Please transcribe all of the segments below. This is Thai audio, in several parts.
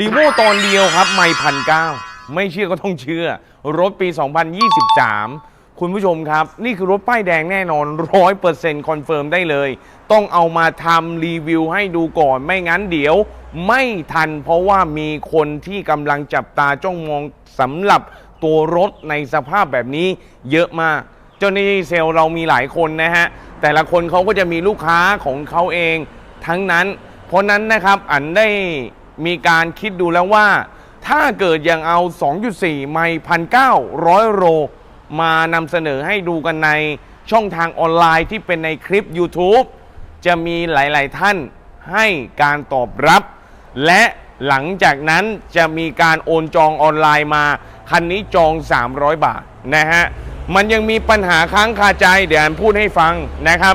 รีโวตอนเดียวครับ ไม่พันเก้าไม่เชื่อก็ต้องเชื่อ รถปี 2023 คุณผู้ชมครับ นี่คือรถป้ายแดงแน่นอน 100%คอนเฟิร์มได้เลย ต้องเอามาทำรีวิวให้ดูก่อน ไม่งั้นเดี๋ยว ไม่ทันเพราะว่ามีคนที่กำลังจับตาจ้องมองสำหรับตัวรถในสภาพแบบนี้เยอะมาก เจ้าหน้าที่เซลล์เรามีหลายคนนะฮะ แต่ละคนเขาก็จะมีลูกค้าของเขาเอง ทั้งนั้น เพราะนั้นนะครับอันได้ มีการคิดดูแล้วว่า ถ้าเกิดยังเอา 2.4 ไมล์พันเก้าร้อยโลมานำเสนอให้ดูกันในช่องทางออนไลน์ที่เป็นในคลิป YouTube จะมีหลาย ๆ ท่านให้การตอบรับ และหลังจากนั้นจะมีการโอนจองออนไลน์มา คันนี้จอง 300 บาทนะฮะ มันยังมีปัญหาค้างคาใจ เดี๋ยวพูดให้ฟังนะครับ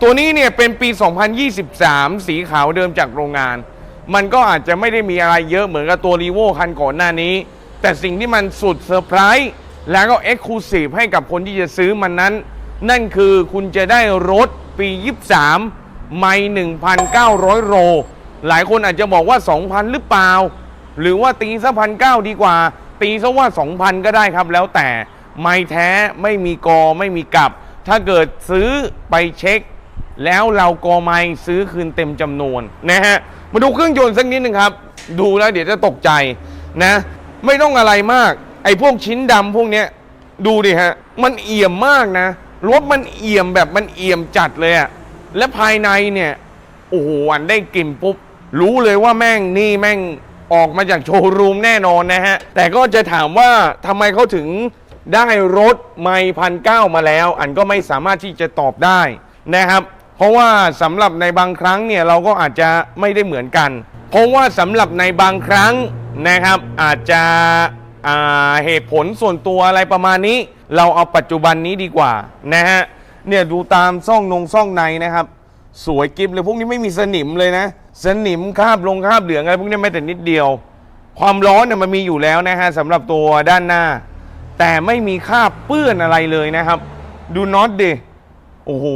ตัวนี้เนี่ยเป็นปี 2023 สีขาวเดิมจากโรงงาน มันก็อาจจะไม่ได้มีอะไรเยอะเหมือนกับตัวรีโวคันก่อนหน้านี้ แต่สิ่งที่มันสุดเซอร์ไพรส์แล้วก็เอ็กซ์คลูซีฟให้กับคนที่จะซื้อมันนั้น นั่นคือคุณจะได้รถปี 23 ไม่1,900 โลหลายคนอาจจะบอกว่า 2,000 หรือเปล่า หรือว่าตีซะพันเก้าดีกว่า ตีซะว่า 2,000 ก็ได้ครับ แล้วแต่ไม่แท้ไม่มีกอไม่มีกลับ ถ้าเกิดซื้อไปเช็ค แล้วเรากอไม้ซื้อคืนเต็มจำนวนนะฮะมาดูเครื่องยนต์สักนิดหนึ่งครับ ดูแล้วเดี๋ยวจะตกใจนะ ไม่ต้องอะไรมาก ไอ้พวกชิ้นดำพวกเนี้ยดูดิฮะ มันเอี่ยมมากนะรถมันเอี่ยมแบบมันเอี่ยมจัดเลยอะและภายในเนี่ยโอ้โหอันได้กลิ่นปุ๊บ รู้เลยว่าแม่งนี่แม่งออกมาจากโชว์รูมแน่นอนนะฮะ แต่ก็จะถามว่าทำไมเขาถึงได้รถไม่พันเก้ามาแล้ว อันก็ไม่สามารถที่จะตอบได้นะครับ เพราะว่าสำหรับในบางครั้งเนี่ยเราก็อาจจะไม่ได้เหมือนกัน เพราะว่าสำหรับในบางครั้งนะครับอาจจะเหตุผลส่วนตัวอะไรประมาณนี้ เราเอาปัจจุบันนี้ดีกว่านะฮะเนี่ยดูตามซ่องนงซ่องในนะครับ สวยกิฟเลยพวกนี้ไม่มีสนิมเลยนะ สนิมคาบลงคาบเหลืองอะไรพวกนี้ไม่แต่นิดเดียว ความร้อนเนี่ยมันมีอยู่แล้วนะฮะสำหรับตัวด้านหน้า แต่ไม่มีคาบเปื้อนอะไรเลยนะครับ ดูน็อตดิโอ้โห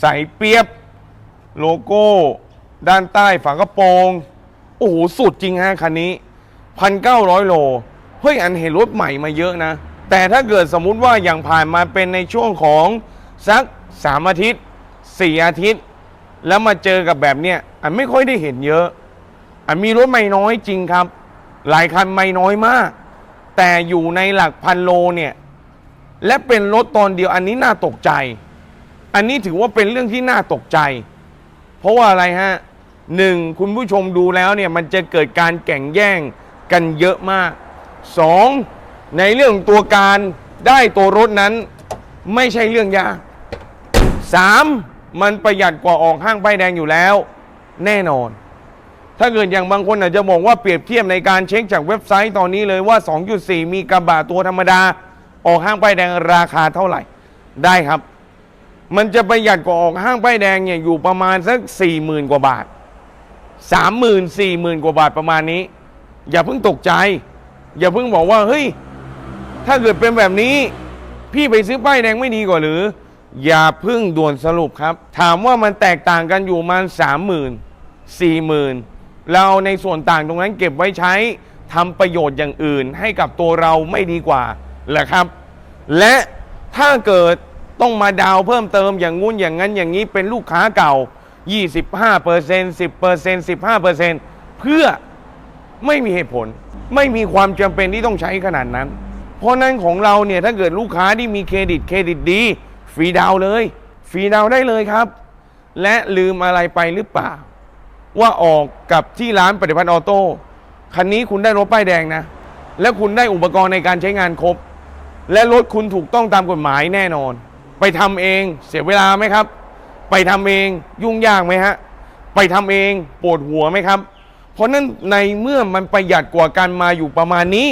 ใสเปียบ โลโก้ ด้านใต้ฝากระโปรง โอ้โหสุดจริงฮะคันนี้พันเก้าร้อยโล เฮ้ย อันเห็นรถใหม่มาเยอะนะ แต่ถ้าเกิดสมมุติว่าอย่างผ่านมาเป็นในช่วงของสักสามอาทิตย์สี่อาทิตย์ แล้วมาเจอกับแบบเนี้ยอันไม่ค่อยได้เห็นเยอะ อันมีรถไม่น้อยจริงครับ หลายคันไม่น้อยมาก แต่อยู่ในหลักพันโลเนี่ย และเป็นรถตอนเดียวอันนี้น่าตกใจ อันนี้ถือว่าเป็นเรื่องที่น่าตกใจ เพราะว่าอะไรฮะหนึ่งคุณผู้ชมดูแล้วเนี่ยมันจะเกิดการแข่งแย่งกันเยอะมากสองในเรื่องตัวการได้ตัวรถนั้นไม่ใช่เรื่องยากสามมันประหยัดกว่าออกห้างป้ายแดงอยู่แล้ว แน่นอน ถ้าเกิดอย่างบางคนอาจจะมองว่าเปรียบเทียบในการเช็คจากเว็บไซต์ตอนนี้เลยว่า 2.4 มีกระบะตัวธรรมดา ออกห้างป้ายแดงราคาเท่าไหร่ ได้ครับ มันจะประหยัดกว่าออกห้างป้ายแดงเนี่ยอยู่ประมาณสัก4 0,000กว่าบาท30,000 40,000กว่าบาทประมาณนี้ อย่าเพิ่งตกใจ อย่าเพิ่งบอกว่าเฮ้ยถ้าเกิดเป็นแบบนี้พี่ไปซื้อป้ายแดงไม่ดีกว่าหรือ อย่าเพิ่งด่วนสรุปครับ ถามว่ามันแตกต่างกันอยู่มาณสามหมื่นสี่หมื่นเราเอาในส่วนต่างตรงนั้นเก็บไว้ใช้ทำประโยชน์อย่างอื่นให้กับตัวเราไม่ดีกว่าเหรอครับ และถ้าเกิด ต้องมาดาวเพิ่มเติมอย่างงู้นอย่างนั้นอย่างนี้เป็นลูกค้าเก่า 25% 10% 15%เพื่อไม่มีเหตุผล ไม่มีความจำเป็นที่ต้องใช้ขนาดนั้น เพราะนั้นของเราเนี่ยถ้าเกิดลูกค้าที่มีเครดิตเครดิตดีฟรีดาวเลย ฟรีดาวได้เลยครับ และลืมอะไรไปหรือเปล่า ว่าออกกับที่ร้านปฏิพัฒน์ออโต้คันนี้คุณได้รถป้ายแดงนะ และคุณได้อุปกรณ์ในการใช้งานครบ และรถคุณถูกต้องตามกฎหมายแน่นอน ไปทำเองเสียเวลาไหมครับ ไปทำเองยุ่งยากไหมฮะไปทำเองปวดหัวไหมครับ เพราะนั้นในเมื่อมันประหยัดกว่ากันมาอยู่ประมาณนี้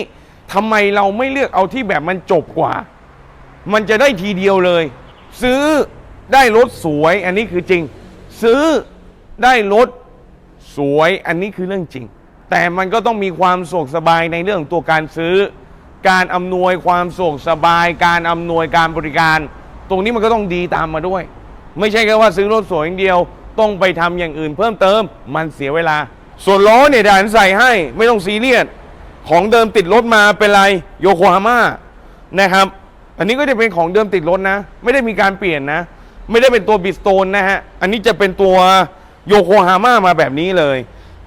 ทำไมเราไม่เลือกเอาที่แบบมันจบกว่า มันจะได้ทีเดียวเลย ซื้อได้รถสวย อันนี้คือจริง ซื้อได้รถสวยอันนี้คือเรื่องจริง แต่มันก็ต้องมีความสะดวกสบายในเรื่องของตัวการซื้อ การอำนวยความสะดวกสบาย การอำนวยการบริการ ตรงนี้มันก็ต้องดีตามมาด้วย ไม่ใช่แค่ว่าซื้อรถสวยอย่างเดียว ต้องไปทำอย่างอื่นเพิ่มเติม มันเสียเวลา ส่วนล้อเนี่ยด่านใส่ให้ไม่ต้องซีเรียสของเดิมติดรถมาเป็นไรโยโกฮาม่านะครับ อันนี้ก็จะเป็นของเดิมติดรถนะ ไม่ได้มีการเปลี่ยนนะ ไม่ได้เป็นตัวบิสโตนนะฮะ อันนี้จะเป็นตัวโยโกฮาม่ามาแบบนี้เลย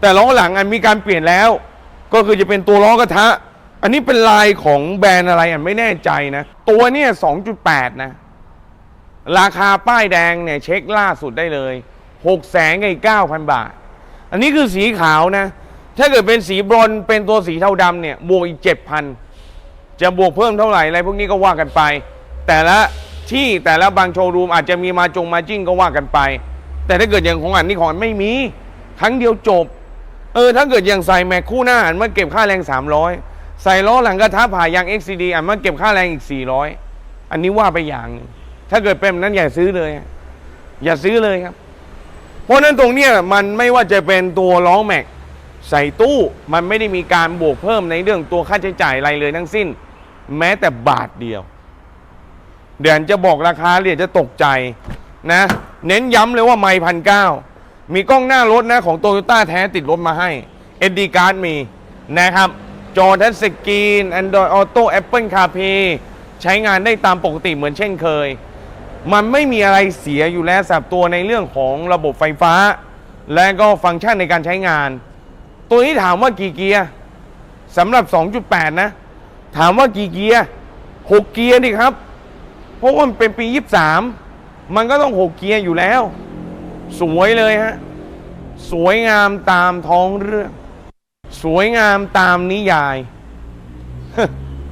แต่ล้อหลังอันมีการเปลี่ยนแล้ว ก็คือจะเป็นตัวล้อกระทะ อันนี้เป็นลายของแบรนด์อะไรอันไม่แน่ใจนะ ตัวเนี่ย2.8 นะ ราคาป้ายแดงเนี่ยเช็คล่าสุดได้เลย6แสนกับอีก9,000 บาท อันนี้คือสีขาวนะ ถ้าเกิดเป็นสีบรอนเป็นตัวสีเทาดำเนี่ยบวกอีก 7,000 จะบวกเพิ่มเท่าไหร่อะไรพวกนี้ก็ว่ากันไป แต่ละที่แต่ละบางโชว์รูมอาจจะมีมาจงมาจิ้งก็ว่ากันไป แต่ถ้าเกิดอย่างของอันนี้ของอันไม่มี ครั้งเดียวจบ เออถ้าเกิดอย่างใส่แม็กคู่หน้าอันมาเก็บค่าแรง 300 ใส่ล้อหลังกระทะผ่ายาง XCD อันมาเก็บค่าแรงอีก 400 อันนี้ว่าไปอย่างนึง ถ้าเกิดเป็นแบบนั้นอย่าซื้อเลย อย่าซื้อเลยครับ เพราะฉะนั้นตรงเนี้ยมันไม่ว่าจะเป็นตัวล้อแม็กใส่ตู้มันไม่ได้มีการบวกเพิ่มในเรื่องตัวค่าใช้จ่ายอะไรเลยทั้งสิ้น แม้แต่บาทเดียว เดี๋ยวจะบอกราคาเรียจะตกใจนะ เน้นย้ำเลยว่าไม่พันเก้ามีกล้องหน้ารถนะของโตโยต้าแท้ติดรถมาให้เอ็ดดีการ์ดมีนะครับ จอทัชสกรีน Android Auto Apple CarPlay ใช้งานได้ตามปกติเหมือนเช่นเคย มันไม่มีอะไรเสียอยู่แล้วสำหรับตัวในเรื่องของระบบไฟฟ้า และก็ฟังก์ชันในการใช้งาน ตัวนี้ถามว่ากี่เกียร์สำหรับ 2.8 นะ ถามว่ากี่เกียร์6เกียร์ดิครับ เพราะว่ามันเป็นปี 23 มันก็ต้อง 6 เกียร์อยู่แล้ว สวยเลยฮะ สวยงามตามท้องเรื่อง สวยงามตามนิยาย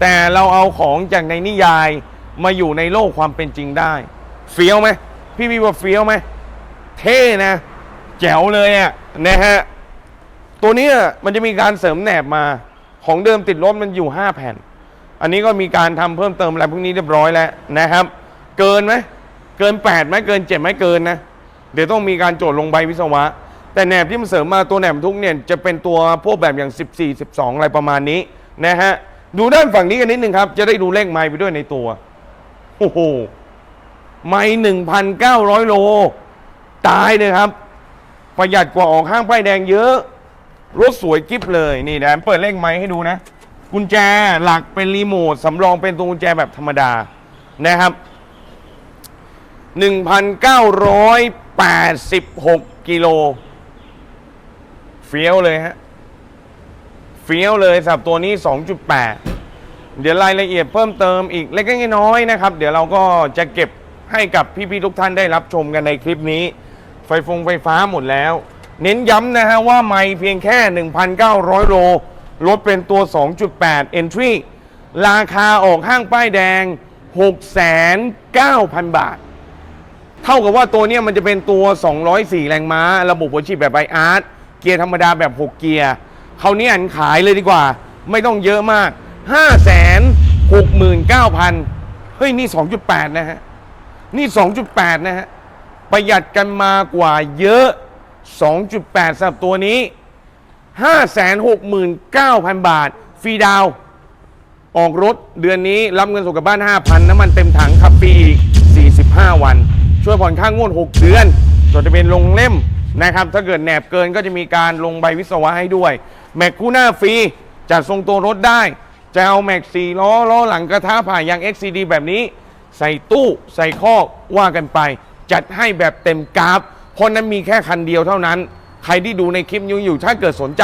แต่เราเอาของจากในนิยายมาอยู่ในโลกความเป็นจริงได้ เฟี้ยวไหมพี่พี่ว่าเฟี้ยวไหมเท่นะ แจ๋วเลยอะนะฮะตัวนี้มันจะมีการเสริมแหนบมาของเดิมติดรถมันอยู่ 5 แผ่น อันนี้ก็มีการทำเพิ่มเติมอะไรพวกนี้เรียบร้อยแล้วนะครับ เกินไหมเกิน8ไหมเกิน7ไหมเกินนะเดี๋ยวต้องมีการโจทย์ลงใบวิศวะ แต่แหนบที่มันเสริมมาตัวแหนบทุกเนี่ยจะเป็นตัวพวกแบบอย่าง 14 12 อะไรประมาณนี้นะฮะดูด้านฝั่งนี้กันนิดนึงครับ จะได้ดูเลขไม้ไปด้วยในตัวโอ้โห ไม่หนึ่งพันเก้าร้อยโล ตายเลยครับ ประหยัดกว่าออกห้างป้ายแดงเยอะ รถสวยกิ๊บเลยนี่แดมเปิดเลขไม้ให้ดูนะ กุญแจหลักเป็นรีโมทสำรองเป็นตัวกุญแจแบบธรรมดานะครับ1,986กิโลเฟี้ยวเลยฮะเฟี้ยวเลยสับตัวนี้ 2.8 เดี๋ยวรายละเอียดเพิ่มเติมอีกเล็กๆน้อยๆนะครับ เดี๋ยวเราก็จะเก็บ ให้กับพี่ๆทุกท่านได้รับชมกันในคลิปนี้ ไฟฟงไฟฟ้าหมดแล้ว เน้นย้ำนะฮะว่าไม่เพียงแค่ 1,900 โลรถเป็นตัว 2.8 Entry ราคาออกห้างป้ายแดง 6,900 บาท เท่ากับว่าตัวเนี้ยมันจะเป็นตัว 204 แรงม้า ระบบหัวฉีดแบบไบอาร์ตเกียร์ธรรมดาแบบ 6 เกียร์เขานี้อันขายเลยดีกว่า ไม่ต้องเยอะมาก 569,000 เฮ้ย นี่ 2.8 นะฮะ นี่ 2.8 นะฮะ ประหยัดกันมากว่าเยอะ 2.8สำหรับตัวนี้ 569,000 บาท ฟรีดาว ออกรถเดือนนี้ รับเงินส่งกลับบ้าน 5,000 น้ำมันเต็มถังขับฟรีอีก 45 วัน ช่วยผ่อนค่างวด 6 เดือนจดทะเบียนลงเล่มนะครับ ถ้าเกิดแหนบเกินก็จะมีการลงใบวิศวะให้ด้วย แม็กคู่หน้าฟรีจัดทรงตัวรถได้ จะเอาแม็กสี่ล้อล้อหลังกระทะผ่ายาง XCD แบบนี้ ใส่ตู้ใส่คอกว่ากันไป จัดให้แบบเต็มกราฟ เพราะนั้นมีแค่คันเดียวเท่านั้น ใครที่ดูในคลิปนี้อยู่ ถ้าเกิดสนใจ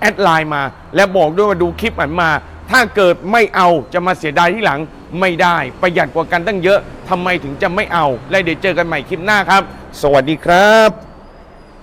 แอดไลน์มา และบอกด้วยว่าดูคลิปอันมา ถ้าเกิดไม่เอาจะมาเสียดายที่หลังไม่ได้ประหยัดกว่ากันตั้งเยอะทำไมถึงจะไม่เอา และเดี๋ยวเจอกันใหม่คลิปหน้าครับ สวัสดีครับ